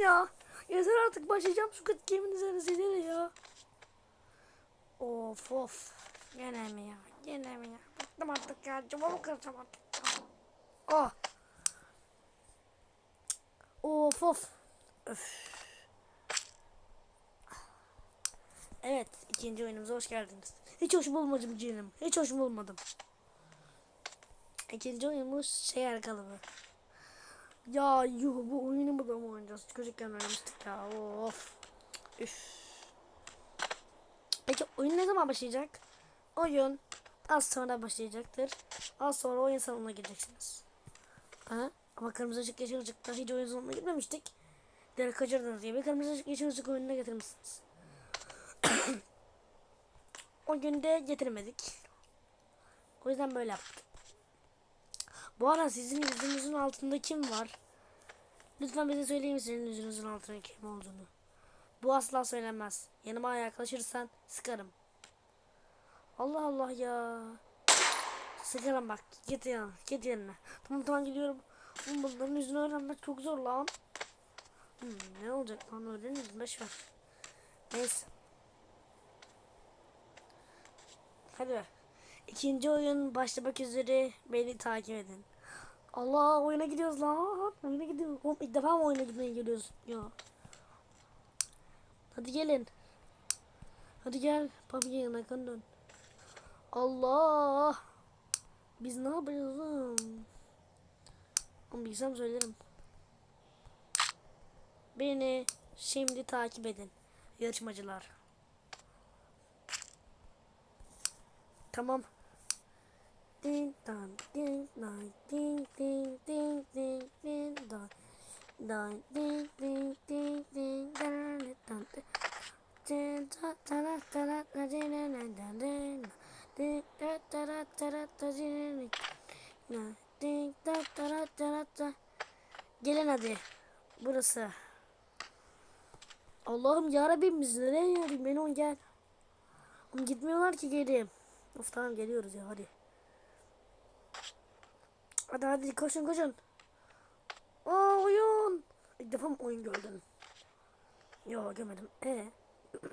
ya. Yeter artık başlayacağım şu Squid Game'in üzerine ya. Of of. Gene mi ya? Gene mi ya? Bıktım artık ya. Cevabı kıracağım artık. Oh. Of of. Öf. Evet, ikinci oyunumuza hoş geldiniz. Hiç hoş bulmadım canım. Hiç hoş bulmadım. İkinci oyunumuz şeker kalıbı. Ya yuh bu oyunu mu da mı oynayacağız? Çocukken oynamıştık ya. Of. Üf. Peki oyun ne zaman başlayacak? Oyun az sonra başlayacaktır. Az sonra oyun salonuna gireceksiniz. Ha? Ama kırmızı ışık yeşil ışıkta hiç oyun salonuna gitmemiştik. Direkt kaçırdınız gibi kırmızı ışık yeşil ışık oyununa getirmişsiniz. o gün de getirmedik. O yüzden böyle yaptık. Bu ara sizin yüzünüzün altında kim var? Lütfen bize söyleyin misiniz yüzünüzün altında kim olduğunu. Bu asla söylenmez. Yanıma yaklaşırsan sıkarım. Allah Allah ya. Sıkarım bak. Git ya. Git yerine. Tamam tamam gidiyorum. Oğlum Bunların yüzünü öğrenmek çok zor lan. Hmm, ne olacak lan öğreniriz. Beş ver. Neyse. Hadi. İkinci oyun başlamak üzere beni takip edin. Allah oyuna gidiyoruz lan. Oyuna gidiyoruz. Oğlum ilk defa mı oyuna gitmeye geliyoruz? Ya. Hadi gelin. Hadi gel. Papi yanına kan dön. Allah. Biz ne yapıyoruz? Oğlum bilsem söylerim. Beni şimdi takip edin. Yarışmacılar. Tamam. Ding dong ding dong ding ding ding ding ding dong dong ding ding ding ding dong dong ding da da da da da ding ding ding ding ding da da da da da ding ding da da da da da da Gelin hadi. Burası. Allah'ım yarabbim biz nereye yarayım beni on gel. Gitmiyorlar ki geri. Of tamam geliyoruz ya hadi. Hadi hadi koşun koşun. Aa oyun. İlk defa mı oyun gördüm? Yok görmedim. E.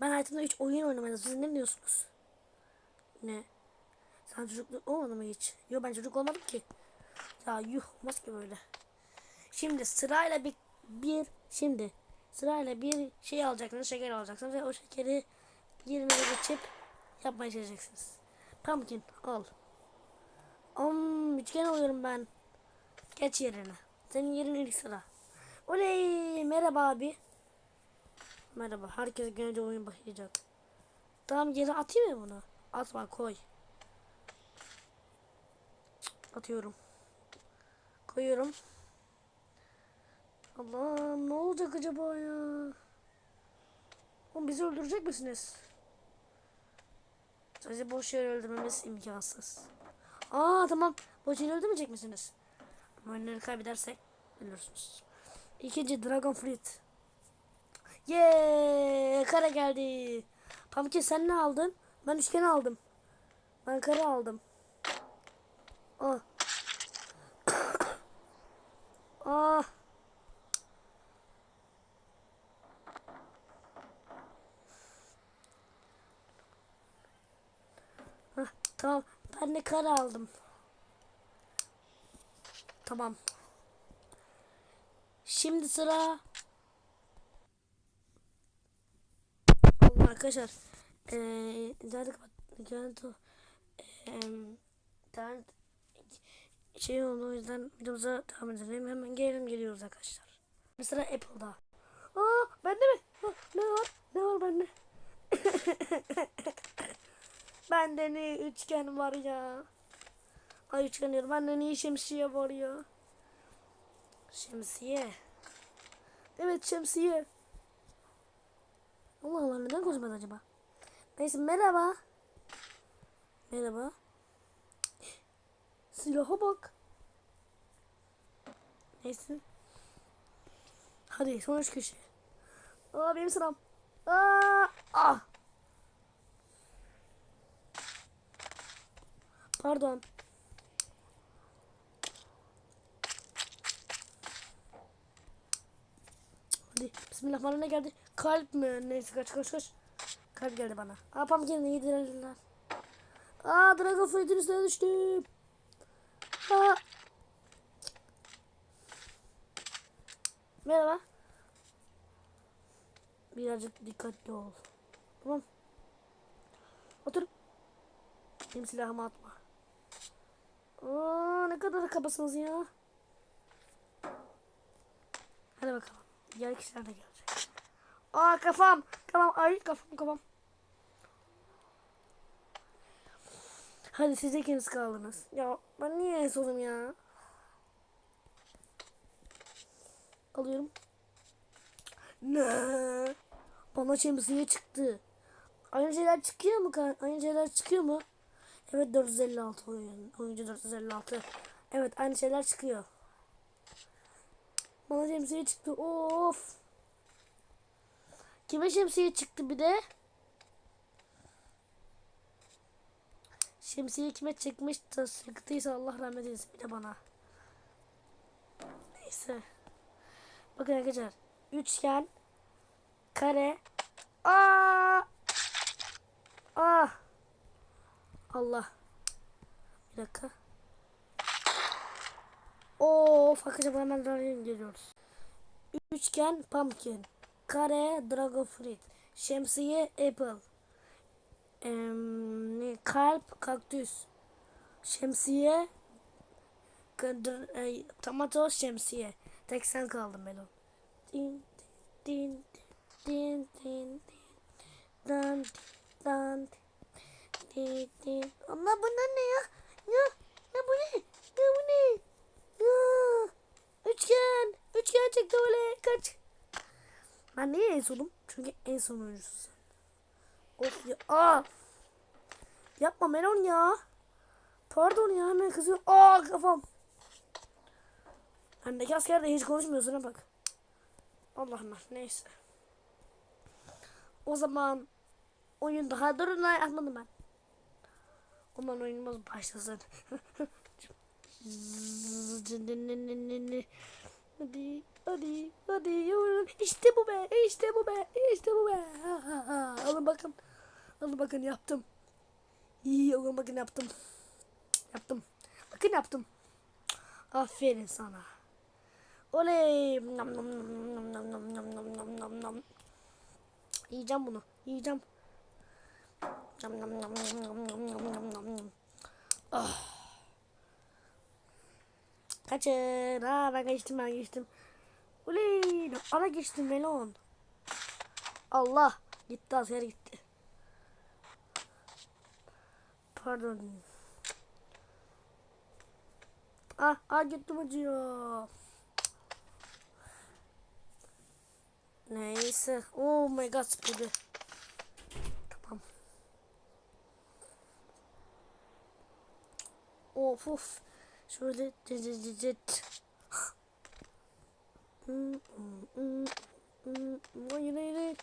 ben hayatımda hiç oyun oynamadım. Siz ne diyorsunuz? Ne? Sen çocukluk olmadı mı hiç? Yok ben çocuk olmadım ki. Ya yuh olmaz ki böyle. Şimdi sırayla bir, bir şimdi sırayla bir şey alacaksınız, şeker alacaksınız ve o şekeri yerine geçip yapmaya çalışacaksınız. Pumpkin al. Om üçgen alıyorum ben. Geç yerine. Senin yerin ilk sıra. Oley merhaba abi. Merhaba. Herkes görünce oyun başlayacak. Tamam yere atayım mı bunu? Atma koy. Atıyorum. Koyuyorum. Allah'ım ne olacak acaba ya? Oğlum bizi öldürecek misiniz? Sadece boş yere öldürmemiz imkansız. Aa tamam. Yere öldürmeyecek misiniz? Oyunları kaybedersek ölürsünüz. İkinci Dragon Fleet. Yeee kara geldi. Pumpkin sen ne aldın? Ben üçgen aldım. Ben kare aldım. Ah. ah. Hah, tamam. Ben de kare aldım. Tamam. Şimdi sıra. Arkadaşlar. Kapat internet eee internet şey oldu o yüzden videomuza devam edelim. Hemen gelelim geliyoruz arkadaşlar. Mesela Apple'da. Aa bende mi? Ha, ne var? Ne var bende bende ne üçgen var ya ay üçgen diyorum bende ne şemsiye var ya şemsiye evet şemsiye Allah Allah neden konuşmadı acaba? Neyse merhaba. Merhaba. Silaha bak. Neyse. Hadi son üç kişi. Aa benim sıram. Aa, ah. Pardon. Hadi. Bismillah bana ne geldi? Kalp mi? Neyse kaç kaç kaç. Kalp geldi bana. Aa pumpkin'i yedirdiler. Aa Dragon Fruit'in üstüne düştüm. Aa. Merhaba. Birazcık dikkatli ol. Tamam. Otur. Benim silahımı atma. Aa, ne kadar kabasınız ya. Hadi bakalım. Diğer kişiler de gelecek. Aa kafam. Kafam. Ay kafam kafam. Hadi siz ikiniz kaldınız. Ya ben niye en ya? Alıyorum. Ne? Bana şemsiye çıktı. Aynı şeyler çıkıyor mu? Aynı şeyler çıkıyor mu? Evet 456 oyun. Oyuncu 456. Evet aynı şeyler çıkıyor. Bana şemsiye çıktı. Of. Kime şemsiye çıktı bir de? Şemsiye kime çıkmış da çıktıysa Allah rahmet eylesin bir de bana. Neyse. Bakın arkadaşlar. Üçgen. Kare. Aa! Ah! Allah. Bir dakika. Arkadaşlar bu hemen dragon geliyoruz. Üçgen pumpkin. Kare dragon fruit. Şemsiye apple. Em, ne, kalp kaktüs. Şemsiye e, tomato şemsiye. Tek sen kaldın Melon. Din din din din din dan dan din din. Allah bunlar ne ya? Ya ya bu ne? Ya bu ne? Ya üçgen üçgen çıktı öyle kaç. Ben niye en sonum? Çünkü en son oyuncusun. Of ya. Aa. Yapma Melon ya. Pardon ya hemen kızıyor. Aa kafam. Bendeki asker de hiç konuşmuyorsun ha bak. Allah'ım neyse. O zaman oyun daha durun atmadım ben. O zaman oyunumuz başlasın. hadi hadi hadi yavrum. İşte bu be işte bu be işte bu be. Alın bakın. Alın bakın yaptım. İyi alın bakın yaptım. Yaptım. Bakın yaptım. Aferin sana. Oley. Nam nam nam nam nam nam nam nam nam. Yiyeceğim bunu. Yiyeceğim. Nam nam nam nam nam nam nam nam nam nam. Ah. Kaçın. Aa ben geçtim ben geçtim. Oley. Ara geçtim melon. Allah. Gitti asker gitti. Pardon. Ah, ah gittim acıyor. Neyse. Oh my god spidi. Of of. Şöyle cicicicit. Hayır hayır.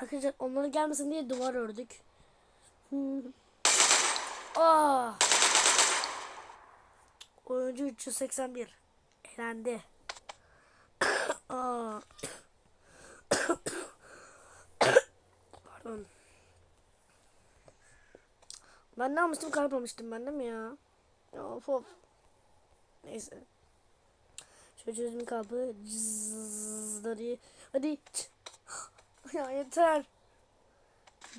Arkadaşlar onların gelmesin diye duvar ördük. Aa! Oyuncu 381 elendi. Aa. Ah! Pardon. Ben ne almıştım kalmamıştım ben değil mi ya? Of of. Neyse. Şöyle çözüm kapı. Cızları. Hadi. Ya yeter.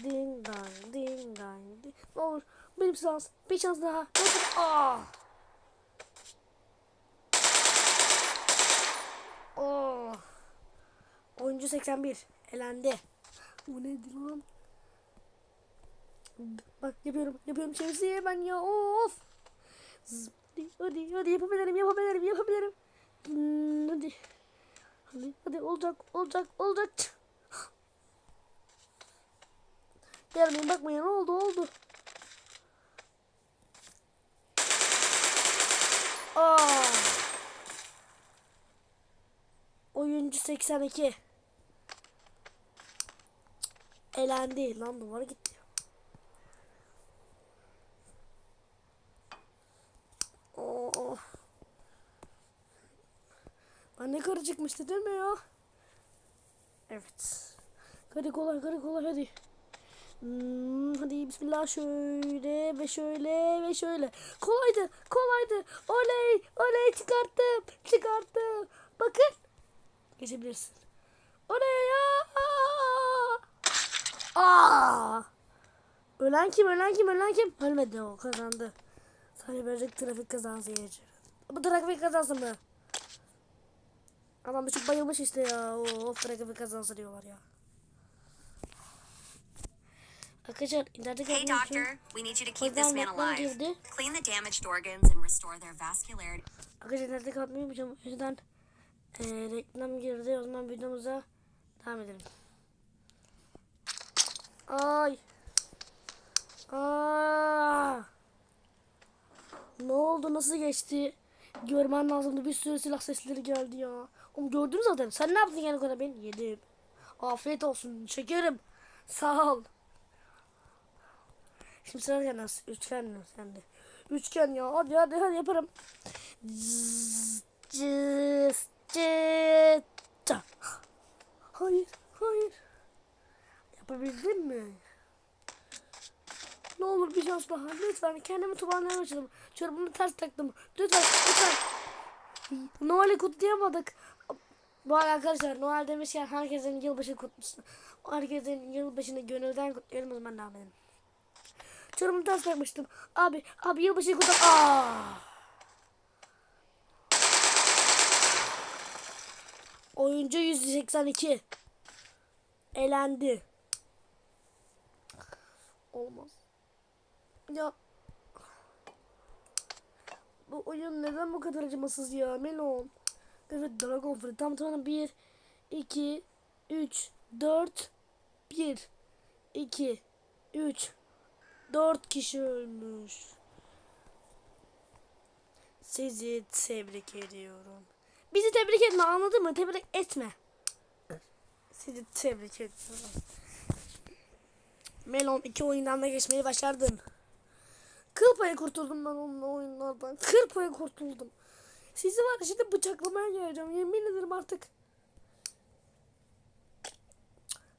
Ding dong ding dong. Ding. Olur benim şans. Bir şans daha. Nasıl? Aa. Oh. Oyuncu 81 elendi. Bu nedir lan? Bak yapıyorum yapıyorum şemsiye ben ya of. Hadi hadi hadi yapabilirim yapabilirim yapabilirim. Hmm, hadi. Hadi hadi olacak olacak olacak. Gelmeyin bakmayın oldu oldu. Aa. Oyuncu 82. Elendi. Lan duvar gitti. Oh. Anne karı çıkmıştı değil mi ya? Evet. Hadi kolay hadi. Hmm, hadi bismillah şöyle ve şöyle ve şöyle. Kolaydı kolaydı. Oley oley çıkarttım çıkarttım. Bakın. Geçebilirsin. Oley ya. Aa! Ölen kim ölen kim ölen kim? Ölmedi o kazandı. Sadece trafik kazası geçiyor. Bu trafik kazası mı? Adam da çok bayılmış işte ya. Of trafik kazası diyorlar ya. Arkadaşlar internete Hey, doctor. We need you to keep this man reklam alive. girdi. Clean the damaged organs and restore their vascularity. Arkadaşlar internete kapatmayı yapacağım. O yüzden e, reklam girdi. O zaman videomuza devam edelim. Ay. Aa. Ne oldu? Nasıl geçti? Görmen lazımdı. Bir sürü silah sesleri geldi ya. Oğlum gördün zaten. Sen ne yaptın yani kadar? Ben yedim. Afiyet olsun. Şekerim. Sağ ol. Şimdi sıra sende. Üçgen mi sende? Üçgen ya. Hadi hadi hadi yaparım. Cız, cız. Hayır, hayır. Yapabildin mi? Ne olur bir şans daha. Lütfen kendimi tubanlamaya başladım. Çorabımı ters taktım. Lütfen, lütfen. Noel'i kutlayamadık. Bu arada arkadaşlar Noel demişken herkesin yılbaşı kutlusu. Herkesin yılbaşını gönülden kutluyorum o zaman devam edelim. Çorabımı ters takmıştım. Abi, abi yılbaşı kutlu. Aa! Oyuncu 182. Elendi. Olmaz. Ya. Bu oyun neden bu kadar acımasız ya Melon? Evet Dragon Fruit. Tam tamam 1, 2, 3, 4, 1, 2, 3, 4 kişi ölmüş. Sizi tebrik ediyorum. Bizi tebrik etme anladın mı? Tebrik etme. Sizi tebrik ediyorum. Melon iki oyundan da geçmeyi başardın. Kıl payı kurtuldum ben onun oyunlardan. Kıl payı kurtuldum. Sizi var şimdi bıçaklamaya geleceğim. Yemin ederim artık.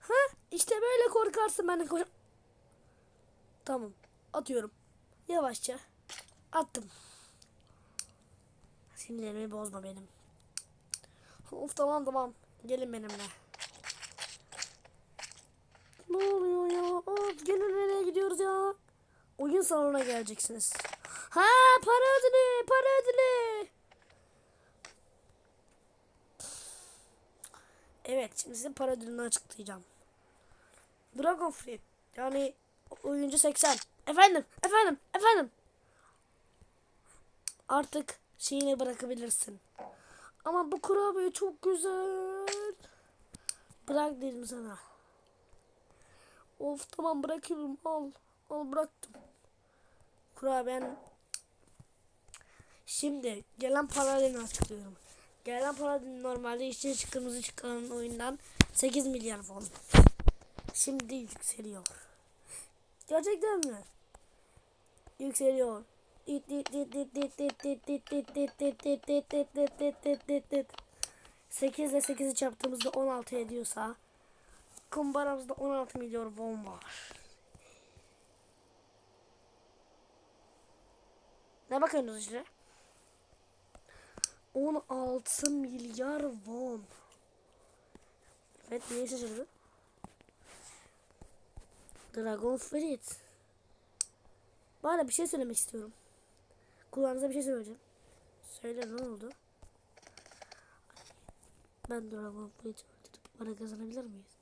Ha işte böyle korkarsın ben de kork- Tamam. Atıyorum. Yavaşça. Attım. Sinirlerimi bozma benim. Of tamam tamam. Gelin benimle. Ne oluyor ya? Of gelin nereye gidiyoruz ya? Oyun salonuna geleceksiniz. Ha para ödülü para ödülü. Evet şimdi size para ödülünü açıklayacağım. Dragon Fruit yani oyuncu 80. Efendim efendim efendim. Artık şeyini bırakabilirsin. Ama bu kurabiye çok güzel. Bırak dedim sana. Of tamam bırakıyorum al. Al bıraktım. Kurabiyen. Şimdi gelen paralarını açıklıyorum. Gelen para normalde işte kırmızı çıkan oyundan 8 milyar won. Şimdi yükseliyor. Gerçekten mi? Yükseliyor. Sekizle sekizi çarptığımızda 16 ediyorsa kumbaramızda 16 milyon won var. Ne bakıyorsunuz işte? 16 milyar won. Evet niye şaşırdın? Dragon Fruit. Bana bir şey söylemek istiyorum. Kulağınıza bir şey söyleyeceğim. Söyle ne oldu? Ben Dragon Fruit öldürüp para kazanabilir miyiz?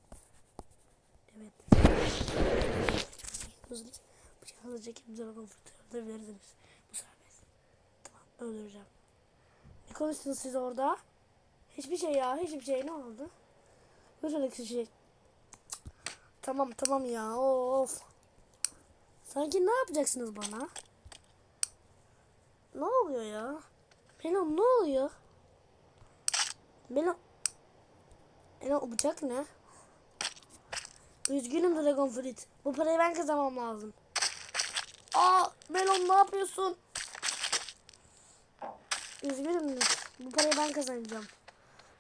Evet. Hızlı bıçağı hızlıca kim Dragon Fruit'u öldürebilirsiniz. Bu serbest. Tamam öldüreceğim. Ne konuştunuz siz orada? Hiçbir şey ya hiçbir şey ne oldu? Lütfen hiçbir şey. Tamam tamam ya of. Sanki ne yapacaksınız bana? Ne oluyor ya? Melon ne oluyor? Melon. Melon o bıçak ne? Üzgünüm Dragon Fruit. Bu parayı ben kazanmam lazım. Aa Melon ne yapıyorsun? Üzgünüm. Bu parayı ben kazanacağım.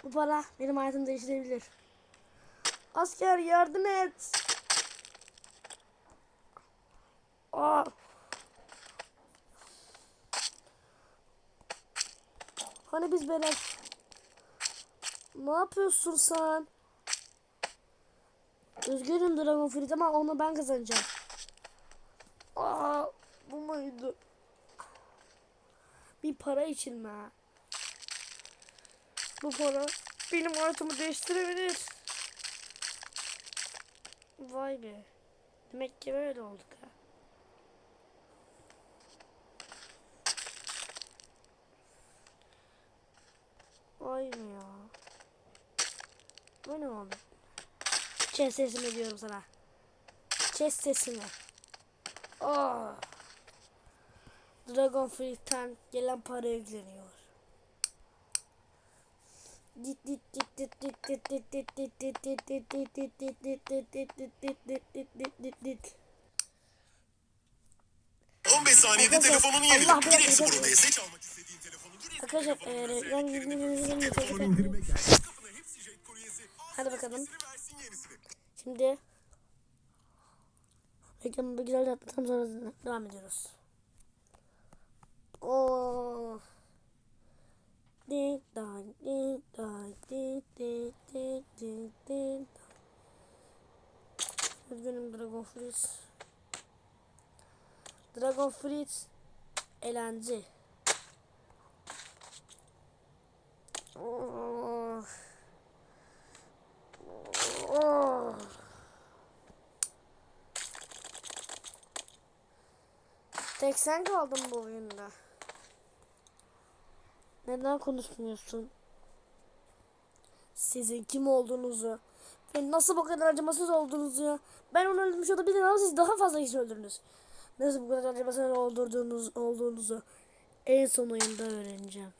Bu para benim hayatımı değiştirebilir. Asker yardım et. Aa. Hani biz böyle ne yapıyorsun sen? Üzgünüm Dragon Fruit ama onu ben kazanacağım. Aa, bu muydu? Bir para için mi? Bu para benim hayatımı değiştirebilir. Vay be. Demek ki böyle olduk ha. Vay be ya. Böyle mi oldu? Kes sesimi diyorum sana. Kes sesimi. Oh. Dragon Fruit'ten gelen para yükleniyor. saniyede telefonun yerini birisi burada ise çalmak istediğin telefonun Arkadaşlar eğer yan yüzünüzün telefonu Hadi bakalım. Şimdi reklamı güzel yaptıktan sonra devam ediyoruz. Oh. Din dan din dan din din din din din. Üzgünüm Dragon Fritz. Dragon Fritz elendi. Oh. Oh. Tek sen kaldın bu oyunda. Neden konuşmuyorsun? Sizin kim olduğunuzu ve nasıl bu kadar acımasız olduğunuzu ya. Ben onu öldürmüş olabilirim ama siz daha fazla kişi öldürdünüz. Nasıl bu kadar acımasız olduğunuz, olduğunuzu en son oyunda öğreneceğim.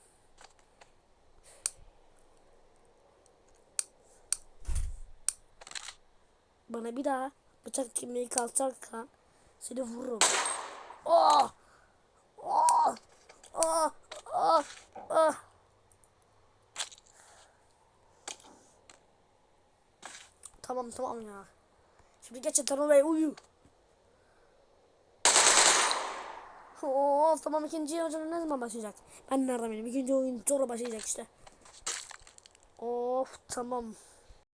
Bana bir daha bıçak kimliği kalkarsan seni vururum. Oh! Oh! Oh! Oh! Tamam tamam ya. Şimdi geç yatağına ve uyu. Of tamam ikinci oyun ne zaman başlayacak? Ben nereden bileyim? İkinci oyun sonra başlayacak işte. Of tamam.